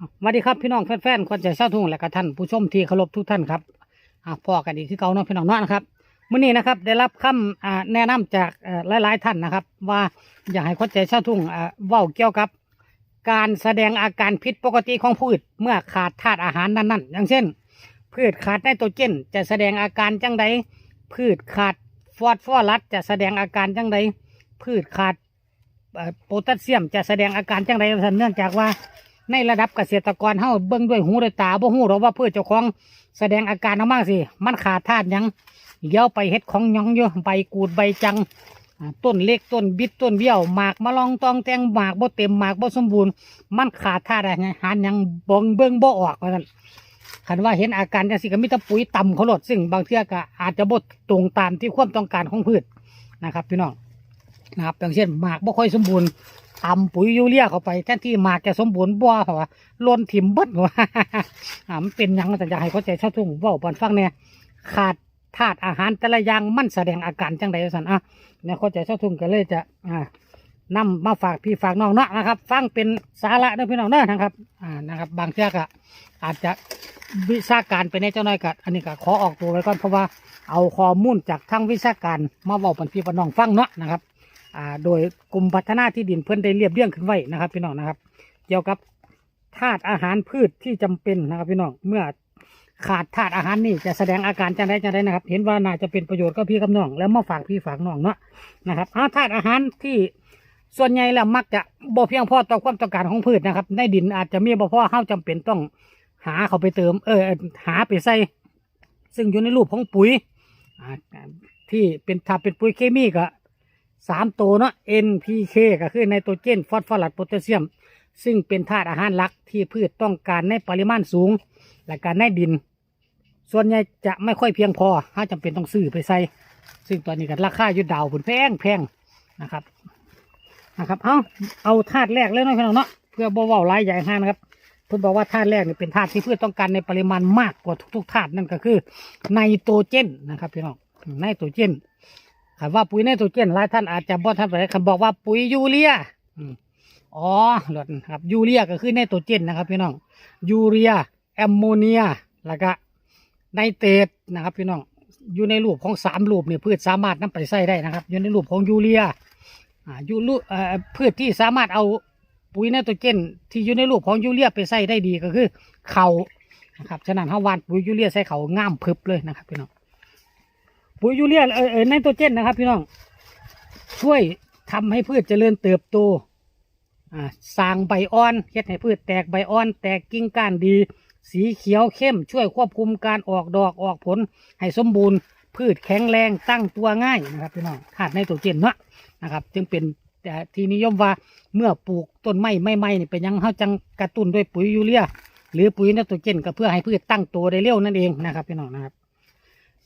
สวัสดีครับพี่น้องแฟนๆคนใจเศร้าทุ่งและก็ท่านผู้ชมที่เคารพทุกท่านครับอ่าพอกันอีกที่เก่าเนาะพี่น้องเนาะนะครับมื้อนี้นะครับได้รับคำอ่าแนะนำจากหลายๆท่านนะครับ ว่าอยากให้คนใจเศร้าทุ่งอ่าเว้าเกี่ยวกับ การแสดงอาการผิดปกติของพืชเมื่อขาดธาตุอาหารนั้นๆ อย่างเช่น พืชขาดไนโตรเจนจะแสดงอาการจังใดพืชขาดฟอสฟอรัสจะแสดงอาการจังใดพืชขาดโพแทสเซียมจะแสดงอาการจังใดเนื่องจากว่า ในระดับเกษตรกรเฮาเบิ่งด้วยหูด้วยตาบ่ฮู้หรอกว่าพืชเจ้าของแสดงอาการออกมาสิมันขาดธาตุหยังเดี๋ยวไปเฮ็ดของหยองอยู่ใบกูดใบจังต้นเล็กต้นบิดต้นเบี้ยวหมากมะลองตองแตงหมากบ่เต็มหมากบ่สมบูรณ์ มันขาดธาตุอาหารหยังบ่งเบิ่งบ่ออกว่าซั่นคันว่าเห็นอาการจังสิก็มีแต่ปุ๋ยต่ำเขาลดซึ่งบางเทื่อก็อาจจะบดตรงตามที่ความต้องการของพืชนะครับพี่น้องนะครับอย่างเช่นหมากบ่ค่อยสมบูรณ์ ตำปุ๋ยยูเรียเข้าไปแทนที่หมากจะสมบูรณ์บ่เพราะว่าล้นถิ่มเบิดว่าอ่ามันเป็นยังแต่อยากให้เข้าใจชาวทุ่งว่าปอนฟังเนี่ยขาดธาตุอาหารแต่ละอย่างมันแสดงอาการจังใดสันอะเนี่ยเข้าใจชาวทุ่งก็เลยจะอ่านำมาฝากพี่ฝากน้องเนาะนะครับ ฟังเป็นสาระเด้อพี่น้องเด้อนะครับอ่านะครับ บางเทื่อก็อาจจะวิชาการไปในเจ้าน้อยกัดอันนี้ก็ขอออกตัวไว้ก่อนเพราะว่าเอาข้อมูลจากทางวิชาการมาบอกปันพี่ปนน้องฟังเนาะนะครับ อ่าโดยกรมพัฒนาที่ดินเพิ่อนได้เรียบเรียงขึ้นไว้นะครับพี่น้องนะครับ เกี่ยวกับธาตุอาหารพืชที่จำเป็นนะครับพี่น้องเมื่อขาดธาตุอาหารนี่จะแสดงอาการจังได้จังได้นะครับ เห็นว่าน่าจะเป็นประโยชน์กับพี่กับน้องแล้วมาฝากพี่ฝากน้องเนาะนะครับธาตุอาหารที่ส่วนใหญ่แล้วมักจะบ่เพียงพอต่อความต้องการของพืชนะครับ ในดินอาจจะมีบ่พอเฮาจำเป็นต้องหาเขาไปเติม เออหาไปใส่ซึ่งอยู่ในรูปของปุ๋ยอ่าที่เป็นถ้าเป็นปุ๋ยเคมีก็ สามตัวเนาะ NPK ก็คือไนโตรเจน ฟอสฟอรัสโพแทสเซียม ซึ่งเป็นธาตุอาหารหลักที่พืชต้องการในปริมาณสูง และการในดิน ส่วนใหญ่จะไม่ค่อยเพียงพอถ้าจำเป็นต้องซื้อไปใส่ ซึ่งตอนนี้ก็ราคาอยู่ดาวบนแพงแพงนะครับนะครับเอาเอาธาตุแรกเลยเนาะพี่น้องเนาะเพื่อบ่เว้าหลายใหญ่ห้านะครับเพื่อบอกว่าธาตุแรกเนี่ยเป็นธาตุที่พืชต้องการในปริมาณมากกว่าทุกๆธาตุนั่นก็คือไนโตรเจนนะครับพี่น้องไนโตรเจน คำว่าปุ๋ยไนโตรเจนหลายท่านอาจจะบ่ทันไปคำบอกว่าปุ๋ยยูเรียอืมอ๋อหลดครับยูเรียก็คือไนโตรเจนนะครับพี่น้องยูเรียแอมโมเนียแล้วก็ไนเตรตนะครับพี่น้องอยู่ในรูปของสามรูปเนี่ยพืชสามารถนำไปใส่ได้นะครับ อยู่ในรูปของยูเรียอ่ายูรูเอ่อพืชที่สามารถเอาปุ๋ยไนโตรเจน ที่อยู่ในรูปของยูเรียไปใส่ได้ดีก็คือ เขานะครับฉะนั้นเฮาหวานปุ๋ยยูเรียใส่เขาง่ามพึบเลยนะครับพี่น้อง ปุ๋ยยูเรียเออเออไนโตรเจนนะครับ พี่น้อง ช่วยทำให้พืชเจริญเติบโตอ่าสร้างใบอ่อนเฮ็ดให้พืชแตกใบอ่อน แตกกิ่งก้านดี สีเขียวเข้ม ช่วยควบคุมการออกดอกออกผล ให้สมบูรณ์ พืชแข็งแรงตั้งตัวง่ายนะครับพี่น้องขาดไนโตรเจนเนาะนะครับ จึงเป็นแต่ที่นิยมว่าเมื่อปลูกต้นไม้ไม่ไม่นี่เป็นยังเขาจังกระตุ้นด้วยปุ๋ยยูเรียหรือปุ๋ยไนโตรเจนก็เพื่อให้พืชตั้งตัวได้เร็วนั่นเองนะครับพี่น้องนะครับ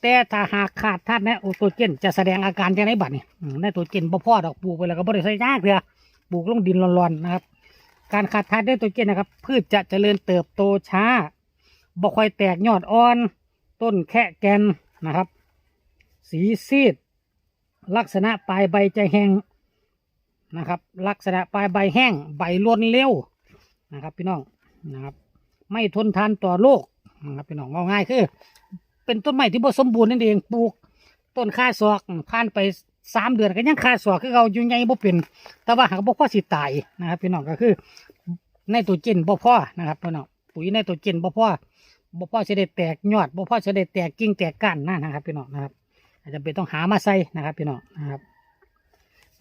แต่ถ้าหากขาดธาตุไนโอตรเจนจะแสดงอาการจะไหนบัดนี่อืมไนโตรเจนบ่พอดอกปลูกไปแล้วก็บ่ได้ใส่ยากเถอะปลูกลงดินร้อนๆนะครับ การขาดธาตุไนโตรเจนนะครับ พืชจะเจริญเติบโตช้าบ่ค่อยแตกยอดอ่อน ต้นแค่แกนนะครับ สีซีด ลักษณะปลายใบจะแห้งนะครับ ลักษณะปลายใบแห้ง ใบร่นเร็วนะครับ พี่น้องนะครับ ไม่ทนทานต่อโรคนะครับพี่น้องง่ายคือ เป็นต้นไม้ที่บ่สมบูรณ์นั่นเองปลูกต้นค่าศอกผ่านไปสามเดือนก็ยังค่าศอกคือเราอยู่ไงบ่เป็นแต่ว่าหากบ่พอสิตายนะครับพี่น้องก็คือในตัวเจนบ่พอนะครับพี่น้องปุ๋ยในตัวเจนบ่พอบ่พอจะได้แตกยอดบ่พอจะได้แตกกิ่งแตกก้านนะนะครับพี่น้องนะครับอาจจะเป็นต้องหามาใส่นะครับพี่น้องนะครับ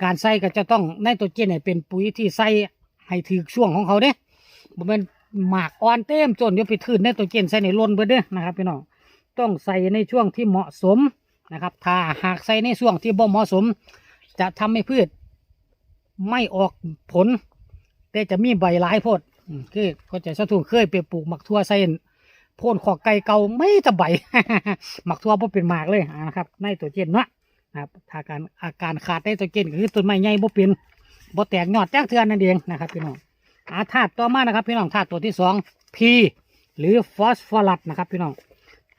การใส่ก็จะต้องไนตรเจนเนี่ยเป็นปุ๋ยที่ใส่ให้ถือช่วงของเขาเด้บ่แม่นหมากอ่อนเต็มจนเดี๋ยวไปทื่นไนตรเจนใส่ในล้นเบิดเด้อนะครับพี่น้อง ต้องใส่ในช่วงที่เหมาะสมนะครับ ถ้าหากใส่ในช่วงที่บ่เหมาะสม จะทำให้พืช ไม่ออกผล แต่จะมีใบหลายโพดอืมคือก็จะสะทุ่งเคยไปปลูกหมักทั่วใส่พ่นขอกไก่เก่าไม่จะใบหมักทั่วบ่เป็นหมากเลยนะครับไนโตรเจนเนาะนะครับถ้าการอาการขาดไนโตรเจนคือต้นไม้ใหญ่บ่เป็นบ่แตกยอดแจากเทือนนั่นเองนะครับพี่น้องอาธาตุต่อมานะครับพี่น้องธาตุตัวที่สอง P หรือฟอสฟอรัสนะครับพี่น้อง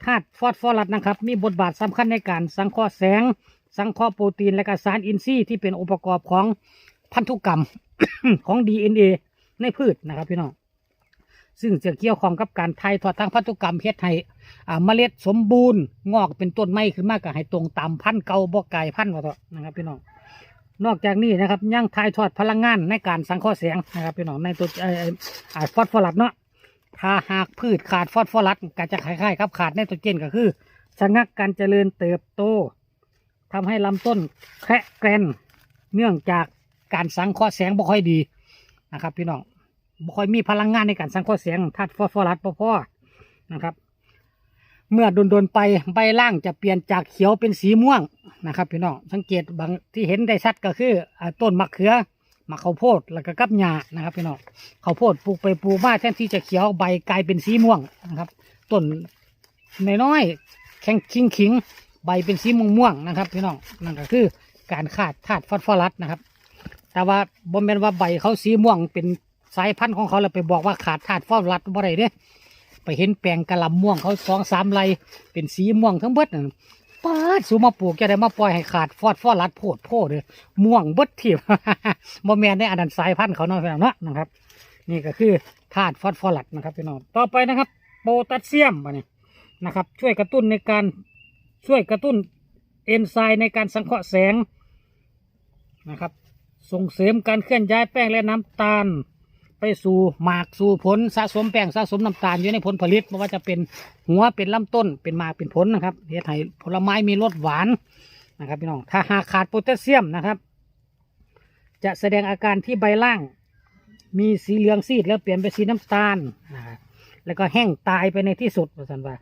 ธาตุฟอสฟอรัสนะครับ มีบทบาทสำคัญในการสังเคราะห์แสง สังเคราะห์โปรตีนและก็สารอินทรีย์ที่เป็นองค์ประกอบของพันธุกรรมของ DNA ในพืชนะครับพี่น้องซึ่งจะเกี่ยวข้องกับการไทยทอดทางพันธุกรรมเฮ็ดให้เมล็ดสมบูรณ์งอกเป็นต้นไม้ขึ้นมาก็ให้ตรงตามพันธุ์เก่าบ่ไก่พันธุ์ว่าเถอะนะครับพี่น้องนอกจากนี้นะครับยังถ่ายทอดพลังงานในการสังเคราะห์แสงนะครับพี่น้องในตัวเอ่อเอ่ออ่าฟอสฟอรัสเนาะ ถ้าหากพืชขาดฟอสฟอรัสก็จะคล้ายๆกับขาดไนโตรเจนก็คือชะงักการเจริญเติบโตทำให้ลำต้นแคะแกรนเนื่องจากการสังเคราะห์แสงบ่ค่อยดีนะครับ พี่น้องบ่ค่อยมีพลังงานในการสังเคราะห์แสงธาตุฟอสฟอรัสบ่พอนะครับ เมื่อโดนๆไปใบล่างจะเปลี่ยนจากเขียวเป็นสีม่วงนะครับ พี่น้องสังเกตบางที่เห็นได้ชัดก็คือต้นมะเขือ มะข้าวโพดแล้วก็กับหญ้านะครับพี่น้องข้าวโพดปลูกไปปลูกมาแทนที่จะเขียวใบกลายเป็นสีม่วงนะครับต้นน้อยๆแข็งคิงคิงใบเป็นสีม่วงม่วงนะครับพี่น้องนั่นก็คือการขาดธาตุฟอสฟอรัสนะครับ แต่ว่าบ่แม่นว่าใบเขาสีม่วงเป็นสายพันธุ์ของเขาแล้วไปบอกว่าขาดธาตุฟอสฟอรัสบ่ได้เด้ไปเห็นแปลงกะหล่ำม่วงเขาสองสามไรเป็นสีม่วงทั้งเบิดนั่น ป้าดสูมาปลูกจะได้มาปล่อยให้ขาดฟอดฟอรัดโพดโพดเลยม่วงเบิดทีบบ่แม่นในอันนั้นสายพันธุ์เขาเนาะพี่น้องเนาะนะครับ นี่ก็คือธาตุฟอสฟอรัสนะครับพี่น้องต่อไปนะครับ โพแทสเซียมอันนี้นะครับ ช่วยกระตุ้นในการช่วยกระตุ้นเอนไซม์ในการสังเคราะห์แสงนะครับ ส่งเสริมการเคลื่อนย้ายแป้งและน้ำตาล ไปสู่หมากสู่ผลสะสมแป้งสะสมน้ำตาลอยู่ในผลผลิตไม่ว่าจะเป็นหัวเป็นลำต้นเป็นหมากเป็นผลนะครับเฮ็ดให้ผลไม้มีรสหวานนะครับพี่น้องถ้าหากขาดโพแทสเซียมนะครับ จะแสดงอาการที่ใบล่าง มีสีเหลืองซีดแล้วเปลี่ยนเป็นสีน้ำตาลนะครับแล้วก็แห้งตายไปในที่สุดว่าสันว่า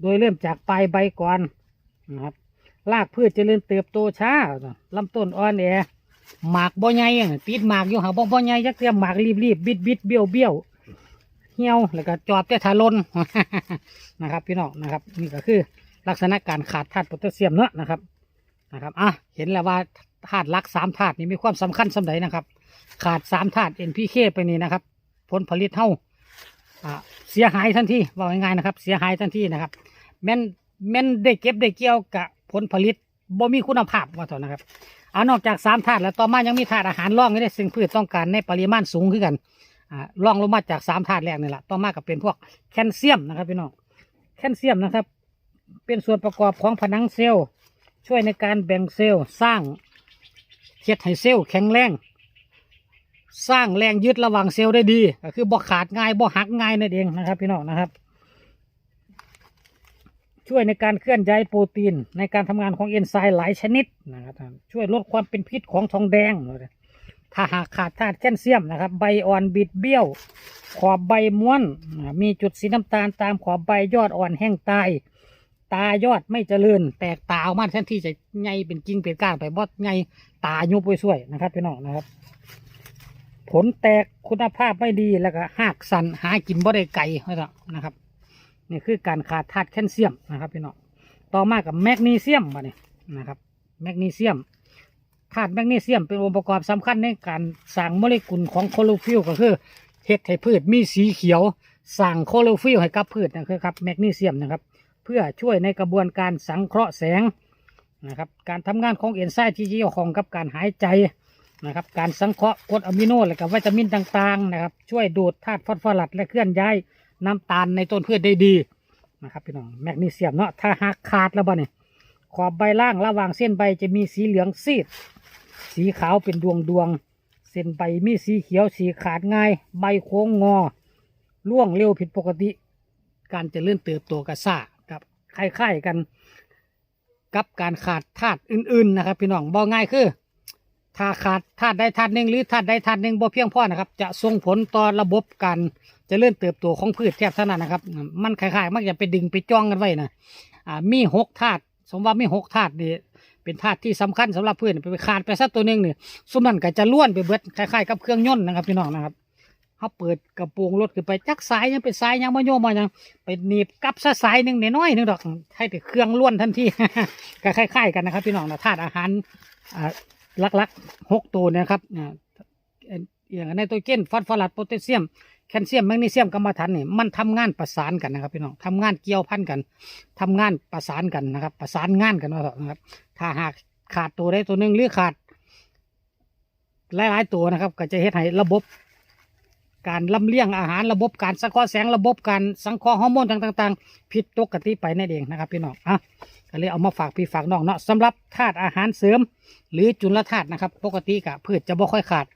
โดยเริ่มจากปลายใบก่อนนะครับรากพืชจเจริญเติบโตช้าลำต้นอ่อนแอ หมากบ่ใหญ่ติดหมากอยู่หาบ่บ่ใหญ่จักเตรียมหมากรีบรีบบิดบิดเบี้ยวเบี้ยวเหี่ยวแล้วก็จอบแต่ทาลนนะครับ พี่น้องนะครับ นี่ก็คือลักษณะการขาดธาตุโพแทสเซียมเนอะนะครับนะครับอะเห็นแล้วว่าธาตุลักสามธาตุนี้มีความสำคัญสำใดนะครับ ขาดสามธาตุ NPK ไปนี่นะครับ ผลผลิตเท่าอ่าเสียหายทันทีว่าง่ายๆนะครับ เสียหายทันทีนะครับ แม่นแม่นได้เก็บได้เกี่ยวกับผลผลิตบ่มีคุณภาพว่าเถอะนะครับ เอานอกจากสามธาตุแล้วต่อมายังมีธาตุอาหารร่องนี่ได้ซึ่งพืชต้องการในปริมาณสูงขึ้นกันอ่าร่องลงมาจากสามธาตุแรกนี่แหละต่อมาก็เป็นพวกแคลเซียมนะครับพี่น้องแคลเซียมนะครับ เป็นส่วนประกอบของผนังเซลล์ ช่วยในการแบ่งเซลล์สร้างเฮ็ดให้เซลล์แข็งแรงสร้างแรงยึดระหว่างเซลล์ได้ดี ก็คือบ่ขาดง่ายบ่หักง่ายนั่นเองนะครับพี่น้องนะครับ ช่วยในการเคลื่อนย้ายโปรตีน ในการทำงานของเอนไซม์หลายชนิดนะครับช่วยลดความเป็นพิษของทองแดง ถ้าหากขาดธาตุแคลเซียมนะครับ ใบอ่อนบิดเบี้ยว ขอบใบม้วน มีจุดสีน้ำตาลตามขอบใบยอดอ่อนแห้งตาย ตายอดไม่เจริญ แตกตาออกมาแทนที่จะไงเป็นกิ่งเป็นก้านไปบดไงตายุบไปช่วยนะครับพี่น้องนะครับ ผลแตกคุณภาพไม่ดีแล้วก็หากสันหากินบ่ได้ไก่นะครับ นี่คือการขาดธาตุแคลเซียมนะครับพี่น้องต่อมากับแมกนีเซียมมาเนี่ยนะครับแมกนีเซียมธาตุแมกนีเซียมเป็นองค์ประกอบสำคัญในการสร้างโมเลกุลของโคโลฟิลก็คือเห็ดให้พืชมีสีเขียวสร้างโคโลฟิลให้กับพืชนะครับแมกนีเซียมนะครับ เพื่อช่วยในกระบวนการสังเคราะห์แสงนะครับการทำงานของเอนไซม์ที่เกี่ยวข้องกับการหายใจนะครับการสังเคราะห์กรดอะมิโนและกับวิตามินต่างๆนะครับช่วยดูดธาตุฟอสฟอรัสและเคลื่อนย้าย น้ำตาลในต้นพืชได้ดีนะครับพี่น้องแมกนีเซียมเนาะถ้าหากขาดแล้วบ่เนี่ยขอบใบล่างระหว่างเส้นใบจะมีสีเหลืองซีด สีขาวเป็นดวงดวงๆเส้นใบมีสีเขียวสีขาดง่าย ใบโค้งงอร่วงเร็วผิดปกติ การเจะเลื่อนเติบโตกระซ่ากับคล้ายๆกัน กับการขาดธาตุอื่นๆนะครับ พี่น้องบอกง่ายคือ ถ้าขาดธาตุใดธาตุหนึ่งหรือธาตุใดธาตุหนึ่งบ่เพียงพอนะครับ จะส่งผลต่อระบบการเจริญเติบโตของพืชแทบเท่านั้นนะครับ มันคล้ายๆมักจะไปดึงไปจ้องกันไว้นะอ่ามีหกธาตุสมมติว่ามีหกธาตุนี่เป็นธาตุที่สำคัญสำหรับพืชไปขาดไปสักตัวหนึ่งเนี่ยสมนั้นก็จะล้วนไปเบิดคล้ายๆกับเครื่องยนต์นะครับพี่น้องนะครับเขาเปิดกระโปรงรถขึ้นไปจักสายยังเป็นสายยังมาโยมมายังไปหนีบกับซะสายหนึ่งน้อยหนึ่งดอกให้แต่เครื่องล้วนทันทีคล้ายๆกันนะครับพี่น้องนะธาตุอาหารอ่า ลักๆหกตัวนะครับอ่าอย่างไนโตรเจนฟอสฟอรัสโพแทสเซียมแคลเซียมแมกนีเซียมกัมมันถันนี่มันทำงานประสานกันนะครับพี่น้องทำงานเกี่ยวพันกันทำงานประสานกันนะครับ ประสานงานกันว่าเถอะนะครับ ถ้าหากขาดตัวใดตัวหนึ่งหรือขาดหลายๆตัวนะครับ ก็จะเฮ็ดให้ระบบ การลำเลียงอาหารระบบการสังเคราะห์แสงระบบการสังเคราะห์ฮอร์โมนต่างๆผิดปกติไปนั่นเองนะครับพี่น้องอะก็เลยเอามาฝากพี่ฝากน้องเนาะสำหรับธาตุอาหารเสริม หรือจุลธาตุนะครับ ปกติกะพืชจะบ่ค่อยขาด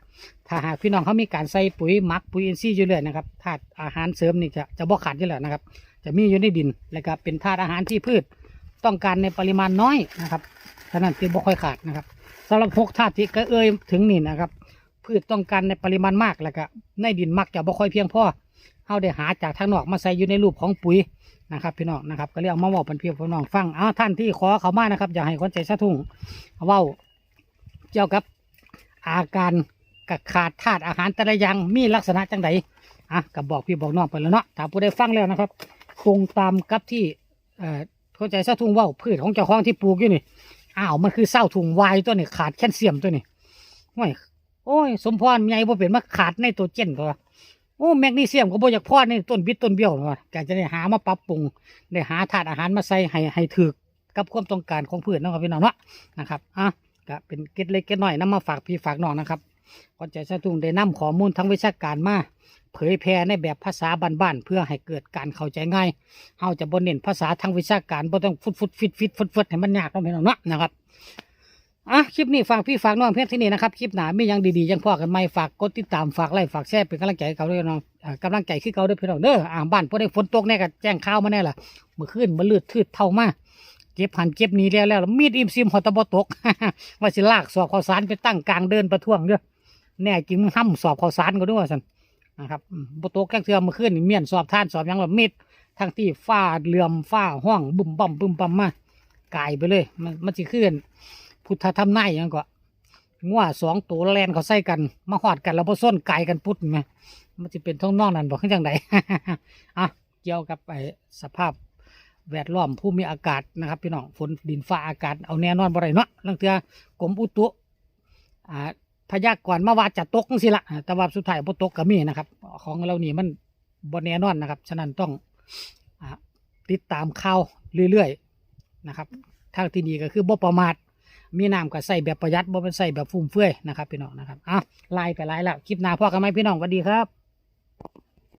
ถ้าหากพี่น้องเขามีการใส่ปุ๋ยหมักปุ๋ยอินทรีย์อยู่เรื่อยนะครับธาตุอาหารเสริมนี่จะจะบ่ขาดอยู่แล้วนะครับ จะมีอยู่ในดินแล้วก็เป็นธาตุอาหารที่พืชต้องการในปริมาณน้อยนะครับฉะนั้นจึงบ่ค่อยขาดนะครับสำหรับหกธาตุที่ก็เอ่ยถึงนี่นะครับ พืชต้องการในปริมาณมากแล้วก็ในดินมักจะบ่ค่อยเพียงพอเฮาได้หาจากทางนอกมาใส่อยู่ในรูปของปุ๋ยนะครับพี่น้องนะครับก็เลยเอามาบอกเป็นเพี่พี่น้องฟังอ้าวท่านที่ขอเขามานะครับ อย่าให้คนใจสะทุ่งเว้าเกี่ยวกับอาการกขาดธาตุอาหารแต่ละอย่างมีลักษณะจังไดอะก็บบอกพี่บอกน้องไปแล้วเนาะถ้าผู้ใดฟังแล้วนะครับตรงตามกับที่เอ่อเข้าใจสะทุ่งเว้าพืชของเจ้าของที่ปลูกอยู่นี่อ้าวมันคือเศร้าถุงวายตัวนี้ขาดแคลเซียมตัวนี้ห่วย โอ้ย สมพรใหญ่บ่เป็นมาขาดในตัวเจนตัวโอ้แมกนีเซียมก็บ่อยากพอในต้นบิดต้นเบี้ยวตัวการจะได้หามาปรับปรุงได้หาธาตุอาหารมาใส่ให้ให้ถูกกับความต้องการของพืชนะครับพี่น้องเนาะนะครับอะก็เป็นเก็ดเล็กเก็ดน้อยนำมาฝากพี่ฝากน้องนะครับก่อนจะสะตุ้งได้นำข้อมูลทางวิชาการมาเผยแพร่ในแบบภาษาบ้านๆเพื่อให้เกิดการเข้าใจง่ายเฮาจะบ่เน้นภาษาทางวิชาการบ่ต้องฟุดฟุดฟิตฟิตฟดฟดให้มันยากเนาะพี่น้องเนาะนะครับ อะคลิปนี้ฝากพี่ฝากน้องเพียงที่นี่นะครับคลิปหนามียังดีๆยังพ่อกันไหมฝากกดติดตามฝากไลค์ฝากแชร์เป็นกำลังใจเขาด้วยน้องกำลังใจคือเขาด้วยพี่น้องเด้ออ่าบ้านพอได้ฝนตกแน่ก็แจ้งข่าวมาแน่ล่ะเมื่อคืนมันลืดทืดเท่ามากเก็บหันเก็บนี้แล้วแล้วมีดอิมซิมหอตะบตกว่าสิลากสอบข้าวสารไปตั้งกลางเดินประท้วงเด้อแน่จริงห้ำสอบข้าวสารก็ด้วยสันนะครับบตกแค่เทือเมื่อคืนเมียนสอบท่านสอบยังแบบมีดทั้งที่ฟ้าเหลื่อมฟ้าห้องบุ่มบ่มบุ่มบ่มมากายไปเลย มันมันสิขึ้น พุทธธรรมนายยังก็งัวสองตัวแลนเขาใส่กัน มาหอดกันแล้วพอส้นไก่กันพุทธไหมมันจะเป็นท้องนอกนั่นบอกขึ้นจังไดอะเกี่ยวกับไอ้สภาพแวดล้อมผู้มีอากาศนะครับพี่น้องฝนดินฟ้าอากาศเอาแน่นอนบ่ได้เนาะลังเทือกรมอุตุอ่าพยากรณ์มาว่าจะตกสิละแต่ว่าสุดท้ายบ่ตกก็มีนะครับ ของเรานี่มันบ่แน่นอนนะครับฉะนั้นต้องอ่าติดตามข่าวเรื่อยๆนะครับทางที่ดีก็คือบ่ประมาท มีน้ำก็ใส่แบบประหยัดบ่เป็นใส่แบบฟุ่มเฟือยนะครับพี่น้องนะครับอ้าวไล่ไปไล่แล้วคลิปหน้าพ่อกันไหมพี่น้องสวัสดีครับ